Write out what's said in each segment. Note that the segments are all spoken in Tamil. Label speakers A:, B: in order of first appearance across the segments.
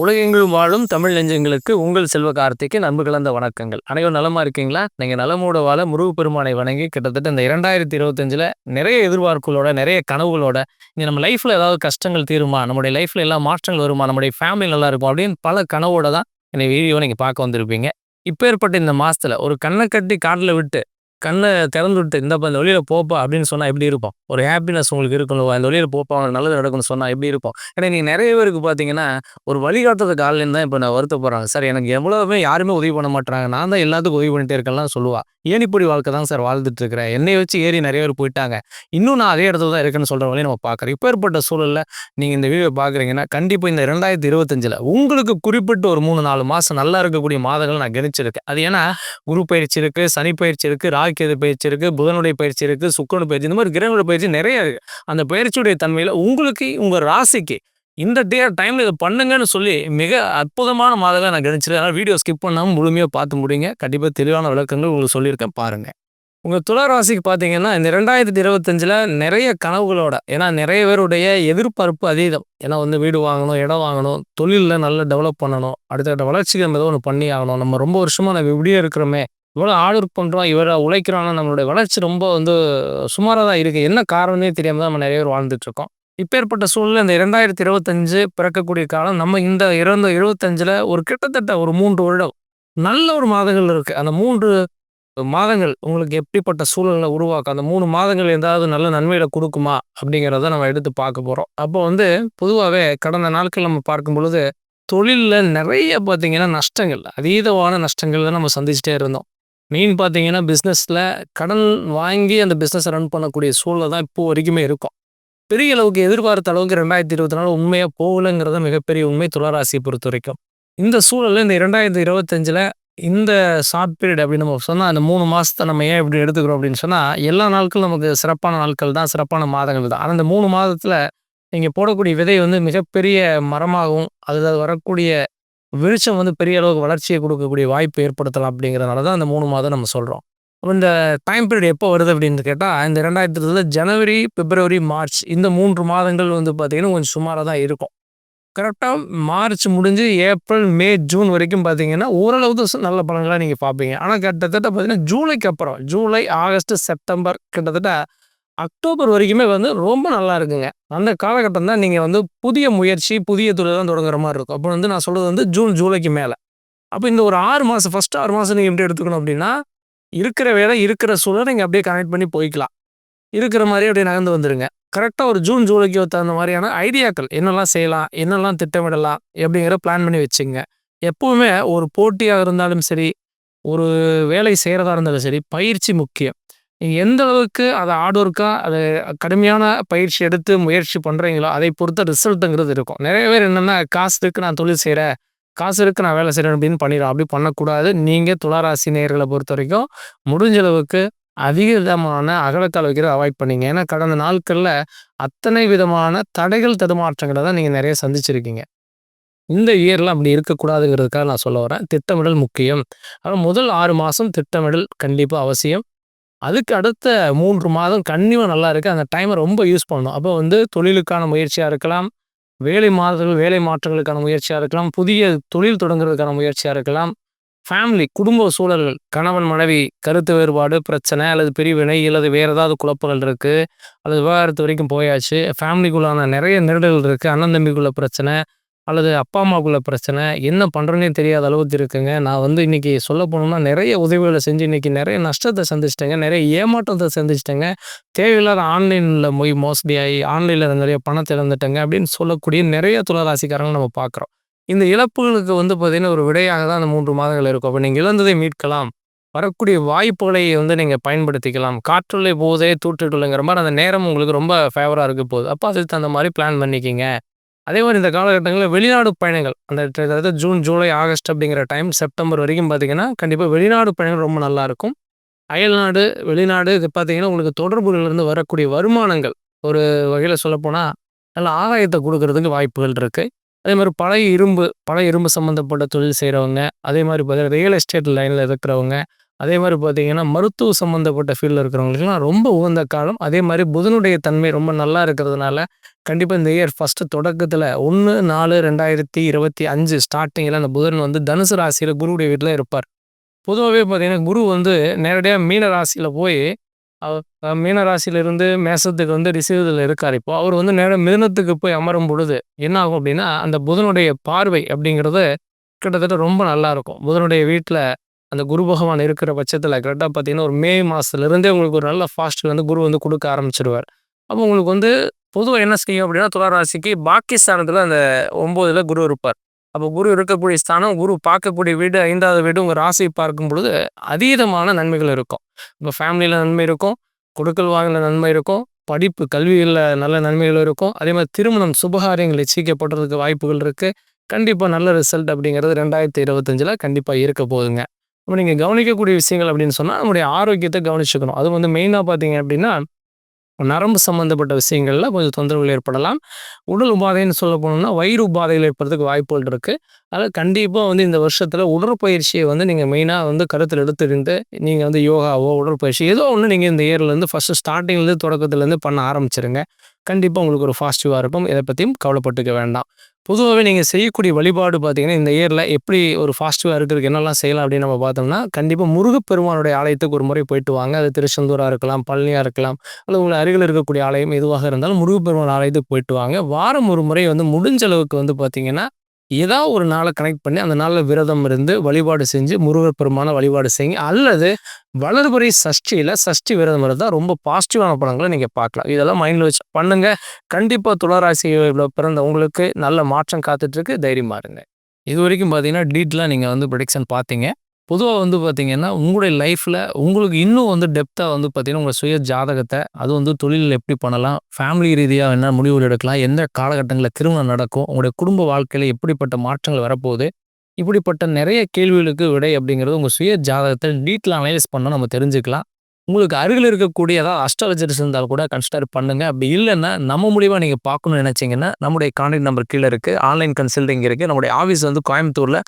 A: உலகெங்கிலும் வாழும் தமிழ் நெஞ்சங்களுக்கு உங்கள் செல்வ கார்த்திக்கு நண்பு கலந்த வணக்கங்கள். அனைவரும் நலமா இருக்கீங்களா? நீங்க நலமோட வாழ முருகு பெருமானை வணங்கி கிட்டத்தட்ட இந்த இரண்டாயிரத்தி இருபத்தஞ்சில் நிறைய எதிர்பார்ப்புகளோட நிறைய கனவுகளோட இங்க நம்ம லைஃப்ல ஏதாவது கஷ்டங்கள் தீருமா? நம்முடைய லைஃப்ல எல்லாம் மாற்றங்கள் வருமா? நம்முடைய ஃபேமிலி நல்லா இருக்கும் அப்படின்னு பல கனவோட தான் இந்த வீடியோ நீங்க பார்க்க வந்திருப்பீங்க. இப்போ ஏற்பட்ட இந்த மாசத்துல ஒரு கண்ணை கட்டி காட்டில் விட்டு கண்ணை திறந்து விட்டு இந்த இந்த வழியில் போப்பா அப்படின்னு சொன்னால் எப்படி இருப்போம்? ஒரு ஹாப்பினஸ் உங்களுக்கு இருக்கணும் அந்த வழியில் போப்பா அவனுக்கு நல்லது நடக்கும்னு சொன்னால் எப்படி இருக்கும் ஏன்னா நீங்கள் நிறைய பேருக்கு பார்த்தீங்கன்னா ஒரு வழிகாட்டுறதுக்கு ஆள்லேருந்து தான் இப்போ நான் வருத்தப்படுறாங்க. சார் எனக்கு எவ்வளோவுமே யாருமே உதவி பண்ண மாட்டாங்க நான் தான் எல்லாத்துக்கும் உதவி பண்ணிட்டே இருக்கேன்லாம் சொல்லுவா. ஏனிப்படி வாழ்க்கை தான் சார் வாழ்ந்துட்டு இருக்கிறேன் என்னை வச்சு ஏறி நிறைய பேர் போயிட்டாங்க. இன்னும் நான் அதே இடத்துல தான் இருக்குன்னு சொல்கிற வழியை நம்ம பார்க்குறோம். இப்போ ஏற்பட்ட சூழலில் நீங்கள் இந்த வீடியோ பார்க்குறீங்கன்னா கண்டிப்பாக இந்த ரெண்டாயிரத்தி இருபத்தஞ்சில் உங்களுக்கு குறிப்பிட்ட ஒரு மூணு நாலு மாதம் நல்லா இருக்கக்கூடிய மாதங்கள் நான் கணிச்சிருக்கேன். அது ஏன்னா குரு பயிற்சி இருக்குது சனி பயிற்சி இருக்குது ராக்கேது பயிற்சி இருக்குது புதனுடைய பயிற்சி இருக்குது சுக்கரனுடைய பயிற்சி இந்த மாதிரி கிரகங்களுடைய பயிற்சி நிறைய இருக்குது அந்த பயிற்சியுடைய தன்மையில் உங்களுக்கு உங்கள் ராசிக்கு இந்த டே டைமில் இதை பண்ணுங்கன்னு சொல்லி மிக அற்புதமான மாதங்களை நான் கணிச்சிருக்கேன் அதனால் வீடியோ ஸ்கிப் பண்ணாமல் முழுமையாக பார்த்து முடியுங்க கண்டிப்பாக தெளிவான விளக்கங்கள் உங்களுக்கு சொல்லியிருக்கேன் பாருங்கள் உங்கள் துளாராசிக்கு பார்த்தீங்கன்னா இந்த ரெண்டாயிரத்தி இருபத்தஞ்சில் நிறைய கனவுகளோட ஏன்னா நிறைய பேருடைய எதிர்பார்ப்பு அதீதம். ஏன்னா வந்து வீடு வாங்கணும் இடம் வாங்கணும் தொழிலில் நல்லா டெவலப் பண்ணணும் அடுத்தடுத்த வளர்ச்சிக்கு நம்ம ஏதோ ஒன்று பண்ணி ஆகணும். நம்ம ரொம்ப வருஷமாக நம்ம இப்படியே இருக்கிறோமே. இவ்வளோ ஆர்டர் பண்ணுறோம் இவரை உழைக்கிறோன்னா நம்மளுடைய வளர்ச்சி ரொம்ப வந்து சுமாராக தான் இருக்குது என்ன காரணமே தெரியாமல் தான் நம்ம நிறைய பேர் வாழ்ந்துட்டுருக்கோம் இப்பேற்பட்ட சூழ்நிலை இந்த இரண்டாயிரத்தி இருபத்தஞ்சு பிறக்கக்கூடிய காலம் நம்ம இந்த இறந்த இருபத்தஞ்சில் ஒரு கிட்டத்தட்ட ஒரு மூன்று வருடம் நல்ல ஒரு மாதங்கள் இருக்குது அந்த மூன்று மாதங்கள் உங்களுக்கு எப்படிப்பட்ட சூழலை உருவாக்கும்? அந்த மூணு மாதங்கள் ஏதாவது நல்ல நன்மையில கொடுக்குமா? அப்படிங்கிறத நம்ம எடுத்து பார்க்க போகிறோம் அப்போ வந்து பொதுவாகவே கடந்த நாட்கள் நம்ம பார்க்கும் பொழுது தொழிலில் நிறைய பார்த்தீங்கன்னா நஷ்டங்கள் அதீதமான நஷ்டங்கள் தான் நம்ம சந்திச்சிட்டே இருந்தோம். மெயின் பார்த்தீங்கன்னா பிஸ்னஸில் கடன் வாங்கி அந்த பிஸ்னஸை ரன் பண்ணக்கூடிய சூழலை தான் இப்போ வரைக்குமே இருக்கும். பெரிய அளவுக்கு எதிர்பார்த்த அளவுக்கு ரெண்டாயிரத்தி இருபத்தி நாலு உண்மையாக போகலைங்கிறத மிகப்பெரிய உண்மை துளராசியை பொறுத்த வரைக்கும் இந்த சூழலில் இந்த இரண்டாயிரத்தி இருபத்தஞ்சில் இந்த ஷார்ட் பீரியட் அப்படின்னு நம்ம சொன்னால் அந்த மூணு மாதத்தை நம்ம ஏன் இப்படி எடுத்துக்கிறோம் அப்படின்னு சொன்னால் எல்லா நாட்களும் நமக்கு சிறப்பான நாட்கள் தான் சிறப்பான மாதங்கள் தான். ஆனால் இந்த மூணு மாதத்தில் நீங்கள் போடக்கூடிய விதை வந்து மிகப்பெரிய மரமாகவும் அதில் வரக்கூடிய விருட்சம் வந்து பெரிய அளவுக்கு வளர்ச்சியை கொடுக்கக்கூடிய வாய்ப்பு ஏற்படுத்தலாம் அப்படிங்கிறதுனால தான் அந்த மூணு மாதம் நம்ம சொல்கிறோம் அப்போ இந்த டைம் பீரியட் எப்போ வருது அப்படின்னு கேட்டால் இந்த ரெண்டாயிரத்தி இருபதில் ஜனவரி பிப்ரவரி மார்ச் இந்த மூன்று மாதங்கள் வந்து பார்த்திங்கன்னா கொஞ்சம் சுமாராக தான் இருக்கும் கரெக்டாக மார்ச் முடிஞ்சு ஏப்ரல் மே ஜூன் வரைக்கும் பார்த்தீங்கன்னா ஓரளவு தான் நல்ல பலன்களாக நீங்கள் பார்ப்பீங்க ஆனால் கிட்டத்தட்ட பார்த்தீங்கன்னா ஜூலைக்கு அப்புறம் ஜூலை ஆகஸ்ட் செப்டம்பர் கிட்டத்தட்ட அக்டோபர் வரைக்குமே வந்து ரொம்ப நல்லா இருக்குங்க. அந்த காலகட்டம் தான் நீங்கள் வந்து புதிய முயற்சி புதிய தொழில் தான் தொடங்குற மாதிரி இருக்கும். அப்போ வந்து நான் சொல்கிறது வந்து ஜூன் ஜூலைக்கு மேலே. அப்போ இந்த ஒரு ஆறு மாதம் ஃபஸ்ட்டு ஆறு மாதம் நீங்கள் எப்படி எடுத்துக்கணும் அப்படின்னா இருக்கிற வேலை இருக்கிற சூழலை நீங்கள் அப்படியே கனெக்ட் பண்ணி போய்க்கலாம். இருக்கிற மாதிரி அப்படியே நகர்ந்து வந்துடுங்க கரெக்டாக ஒரு ஜூன் ஜூலைக்கு தகுந்த மாதிரியான ஐடியாக்கள் என்னெல்லாம் செய்யலாம் என்னெல்லாம் திட்டமிடலாம் அப்படிங்கிற பிளான் பண்ணி வச்சுங்க. எப்போவுமே ஒரு போட்டியாக இருந்தாலும் சரி ஒரு வேலை செய்கிறதா இருந்தாலும் சரி பயிற்சி முக்கியம். நீங்கள் எந்த அளவுக்கு அதை ஹார்ட் ஒர்க்காக அதை கடுமையான பயிற்சி எடுத்து முயற்சி பண்ணுறீங்களோ அதை பொறுத்த ரிசல்ட்டுங்கிறது இருக்கும். நிறைய பேர் என்னென்னா காசு இருக்குது நான் தொழில் செய்கிறேன் காசு இருக்கு நான் வேலை செய்கிறேன் அப்படின்னு பண்ணிடுறோம் அப்படி பண்ணக்கூடாது. நீங்கள் துளாராசி நேர்களை பொறுத்த வரைக்கும் முடிஞ்ச அளவுக்கு அதிக விதமான அகலக்கால் வைக்கிறத அவாய்ட் பண்ணீங்க. ஏன்னா கடந்த நாட்களில் அத்தனை விதமான தடைகள் தடுமாற்றங்களை தான் நீங்கள் நிறைய சந்திச்சிருக்கீங்க. இந்த இயரில் அப்படி இருக்கக்கூடாதுங்கிறதுக்காக நான் சொல்ல வரேன். திட்டமிடல் முக்கியம். ஆனால் முதல் ஆறு மாதம் திட்டமிடல் கண்டிப்பாக அவசியம். அதுக்கு அடுத்த மூன்று மாதம் கண்டிப்பாக நல்லா இருக்குது அந்த டைமை ரொம்ப யூஸ் பண்ணணும். அப்போ வந்து தொழிலுக்கான முயற்சியாக இருக்கலாம். வேலை மாறுதல் வேலை மாற்றங்களுக்கான முயற்சியாக இருக்கலாம் புதிய தொழில் தொடங்குறதுக்கான முயற்சியாக இருக்கலாம். ஃபேமிலி குடும்ப சூழல்கள் கணவன் மனைவி கருத்து வேறுபாடு பிரச்சனை அல்லது பிரிவினை அல்லது வேறு ஏதாவது குழப்பங்கள் இருக்குது அல்லது விவகாரத்து வரைக்கும் போயாச்சு. ஃபேமிலிக்குள்ளான நிறைய நெருடல்கள் இருக்குது அண்ணன் தம்பிக்குள்ள பிரச்சனை அல்லது அப்பா அம்மாக்குள்ள பிரச்சனை என்ன பண்ணுறேன்னே தெரியாத அளவுக்கு இருக்குங்க. நான் வந்து இன்றைக்கி சொல்ல போனோம்னா நிறைய உதவிகளை செஞ்சு இன்றைக்கி நிறைய நஷ்டத்தை சந்திச்சிட்டேங்க. நிறைய ஏமாற்றத்தை சந்திச்சிட்டேங்க. தேவையில்லாத ஆன்லைனில் மொய் மோசடியாகி ஆன்லைனில் நிறைய பணத்தை இழந்துட்டேங்க அப்படின்னு சொல்லக்கூடிய நிறைய துளராசிக்காரங்க நம்ம பார்க்குறோம். இந்த இழப்புகளுக்கு வந்து பார்த்திங்கன்னா ஒரு விடையாக தான் அந்த மூன்று மாதங்கள் இருக்கும். அப்போ நீங்கள் இழந்ததை மீட்கலாம். வரக்கூடிய வாய்ப்புகளை வந்து நீங்கள் பயன்படுத்திக்கலாம். காற்றுள்ளே போதே தூற்றுட்டுள்ளங்கிற மாதிரி அந்த நேரம் உங்களுக்கு ரொம்ப ஃபேவராக இருக்க போகுது. அப்போ அதுக்கு தகுந்த மாதிரி பிளான் பண்ணிக்கிங்க. அதே மாதிரி இந்த காலகட்டங்களில் வெளிநாடு பயணங்கள் அந்த அதாவது ஜூன் ஜூலை ஆகஸ்ட் அப்படிங்கிற டைம் செப்டம்பர் வரைக்கும் பார்த்தீங்கன்னா கண்டிப்பாக வெளிநாடு பயணங்கள் ரொம்ப நல்லாயிருக்கும் அயல்நாடு வெளிநாடு இது பார்த்தீங்கன்னா உங்களுக்கு தொடர்புகளிலிருந்து வரக்கூடிய வருமானங்கள் ஒரு வகையில் சொல்லப்போனால் நல்ல ஆதாயத்தை கொடுக்கறதுக்கு வாய்ப்புகள் இருக்குது அதே மாதிரி பழைய இரும்பு பழைய இரும்பு சம்மந்தப்பட்ட தொழில் செய்கிறவங்க அதே மாதிரி பார்த்தீங்கன்னா ரியல் எஸ்டேட் லைனில் இருக்கிறவங்க அதே மாதிரி பார்த்தீங்கன்னா மருத்துவ சம்மந்தப்பட்ட ஃபீல்டில் இருக்கிறவங்களுக்குலாம் ரொம்ப உகந்த காலம். அதே மாதிரி புதனுடைய தன்மை ரொம்ப நல்லா இருக்கிறதுனால கண்டிப்பாக இந்த இயர் ஃபஸ்ட்டு தொடக்கத்தில் ஒன்று நாலு ரெண்டாயிரத்தி இருபத்தி அஞ்சு ஸ்டார்டிங்கில் அந்த புதன் வந்து தனுசு ராசியில் குருவுடைய வீட்டில் இருப்பார். பொதுவாகவே பார்த்தீங்கன்னா குரு வந்து நேரடியாக மீன ராசியில் போய் மீன ராசியிலிருந்து மேசத்துக்கு வந்து ரிசீவதில் இருக்கார். இப்போ அவர் வந்து நேரம் மிதனத்துக்கு போய் அமரும் பொழுது என்ன ஆகும் அப்படின்னா அந்த புதனுடைய பார்வை அப்படிங்கிறது கிட்டத்தட்ட ரொம்ப நல்லாயிருக்கும் புதனுடைய வீட்டில் அந்த குரு பகவான் இருக்கிற பட்சத்தில் கரெக்டாக பார்த்தீங்கன்னா ஒரு மே மாதத்துலேருந்தே உங்களுக்கு ஒரு நல்ல ஃபாஸ்ட் வந்து குரு வந்து கொடுக்க ஆரம்பிச்சிருவார். அப்போ உங்களுக்கு வந்து பொதுவாக என்ன செய்யும் அப்படின்னா துளாராசிக்கு பாக்கி பாகிஸ்தானத்தில் அந்த ஒம்போதில் குரு இருப்பார். அப்போ குரு இருக்கக்கூடிய ஸ்தானம் குரு பார்க்கக்கூடிய வீடு ஐந்தாவது வீடு உங்கள் ராசியை பார்க்கும் பொழுது அதீதமான நன்மைகள் இருக்கும். இப்போ ஃபேமிலியில் நன்மை இருக்கும் கொடுக்கல் வாங்கல நன்மை இருக்கும் படிப்பு கல்வியில் நல்ல நன்மைகள் இருக்கும். அதே மாதிரி திருமணம் சுபகாரியங்கள் நிச்சயிக்கப்படுறதுக்கு வாய்ப்புகள் இருக்குது கண்டிப்பாக நல்ல ரிசல்ட் அப்படிங்கிறது ரெண்டாயிரத்தி இருபத்தஞ்சில் கண்டிப்பாக இருக்க போகுதுங்க. இப்போ நீங்கள் கவனிக்கக்கூடிய விஷயங்கள் அப்படின்னு சொன்னால் நம்முடைய ஆரோக்கியத்தை கவனிச்சுக்கணும். அது வந்து மெயினாக பார்த்தீங்க அப்படின்னா நரம்பு சம்மந்தப்பட்ட விஷயங்களில் கொஞ்சம் தொந்தரவுகள் ஏற்படலாம். உடல் உபாதைன்னு சொல்ல போனோம்னா வயிறு உபாதைகள் ஏற்படுறதுக்கு வாய்ப்புகள் இருக்குது அதனால் கண்டிப்பாக வந்து இந்த வருஷத்தில் உடற்பயிற்சியை வந்து நீங்கள் மெயினாக வந்து கருத்தில் எடுத்துருந்து நீங்கள் வந்து யோகாவோ உடற்பயிற்சி ஏதோ ஒன்று நீங்கள் இந்த இயர்லேருந்து ஃபஸ்ட்டு ஸ்டார்டிங்லேருந்து தொடக்கத்துலேருந்து பண்ண ஆரம்பிச்சிருங்க. கண்டிப்பாக உங்களுக்கு ஒரு பாசிட்டிவாக இருக்கும். இதை பற்றியும் கவலைப்பட்டுக்க வேண்டாம். பொதுவாகவே நீங்கள் செய்யக்கூடிய வழிபாடு பார்த்தீங்கன்னா இந்த இயரில் எப்படி ஒரு ஃபாஸ்டிவாக இருக்கிறதுக்கு என்னெல்லாம் செய்யலாம் அப்படின்னு நம்ம பார்த்தோம்னா கண்டிப்பாக முருகப்பெருமானுடைய ஆலயத்துக்கு ஒரு முறை போயிட்டு வாங்க. அது திருச்செந்தூராக இருக்கலாம் பழனியாக இருக்கலாம் அல்லது உங்கள் அருகில் இருக்கக்கூடிய ஆலயம் எதுவாக இருந்தாலும் முருகப்பெருமான் ஆலயத்துக்கு போயிட்டு வாங்க. வாரம் ஒரு முறை வந்து முடிஞ்ச அளவுக்கு வந்து பார்த்தீங்கன்னா ஏதாவது ஒரு நாளை கனெக்ட் பண்ணி அந்த நாளில் விரதம் இருந்து வழிபாடு செஞ்சு முருகர் பெருமான வழிபாடு செய்யுங்க அல்லது வளர்பறை சஷ்டியில் சஷ்டி விரதம் இருந்தால் ரொம்ப பாசிட்டிவான படங்களை நீங்கள் பார்க்கலாம். இதெல்லாம் மைண்டில் வச்சு பண்ணுங்கள் கண்டிப்பாக துளராசியில் பிறந்த உங்களுக்கு நல்ல மாற்றம் காத்துட்ருக்கு தைரியமா இருங்க. இது வரைக்கும் பார்த்தீங்கன்னா டீட்டெயிலாக நீங்கள் வந்து ப்ரொடிக்ஷன் பார்த்தீங்க. பொதுவாக வந்து பார்த்திங்கன்னா உங்களுடைய லைஃப்பில் உங்களுக்கு இன்னும் வந்து டெப்த்தாக வந்து பார்த்தீங்கன்னா உங்கள் சுய ஜாதகத்தை அது வந்து தொழிலில் எப்படி பண்ணலாம் ஃபேமிலி ரீதியாக என்ன முடிவுகள் எடுக்கலாம் எந்த காலகட்டங்களில் திருமணம் நடக்கும் உங்களுடைய குடும்ப வாழ்க்கையில் எப்படிப்பட்ட மாற்றங்கள் வரப்போகுது இப்படிப்பட்ட நிறைய கேள்விகளுக்கு விடை அப்படிங்கிறது உங்கள் சுய ஜாதகத்தை டீட்டெயில் அனலைஸ் பண்ணால் நம்ம தெரிஞ்சுக்கலாம். உங்களுக்கு அருகில் இருக்கக்கூடிய ஏதாவது அஸ்ட்ராலஜர்ஸ் இருந்தால் கூட கன்சிடர் பண்ணுங்க. அப்படி இல்லைன்னா நம்ம மூலியமாக நீங்கள் பார்க்கணும்னு நினச்சிங்கன்னா நம்முடைய கான்டாக்ட் நம்பர் கீழே இருக்குது ஆன்லைன் கன்சல்டிங் இருக்குது நம்முடைய ஆஃபீஸ் வந்து கோயம்புத்தூரில்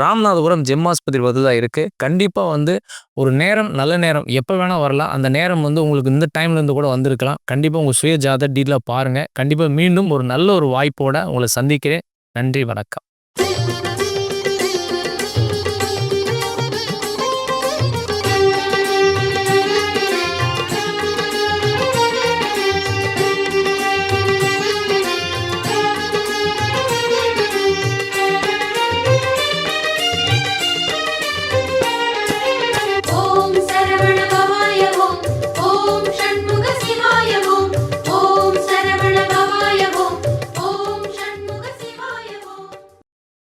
A: ராமநாதபுரம் ஜெம் ஆஸ்பத்திரி வந்து தான் இருக்குது கண்டிப்பாக வந்து ஒரு நேரம் நல்ல நேரம் எப்போ வேணால் வரலாம். அந்த நேரம் வந்து உங்களுக்கு இந்த டைம்லேருந்து கூட வந்திருக்கலாம். கண்டிப்பாக உங்கள் சுய ஜாத டீட்டெயிலாக பாருங்கள் கண்டிப்பாக மீண்டும் ஒரு நல்ல ஒரு வாய்ப்போடு உங்களை சந்திக்கிறேன். நன்றி வணக்கம்.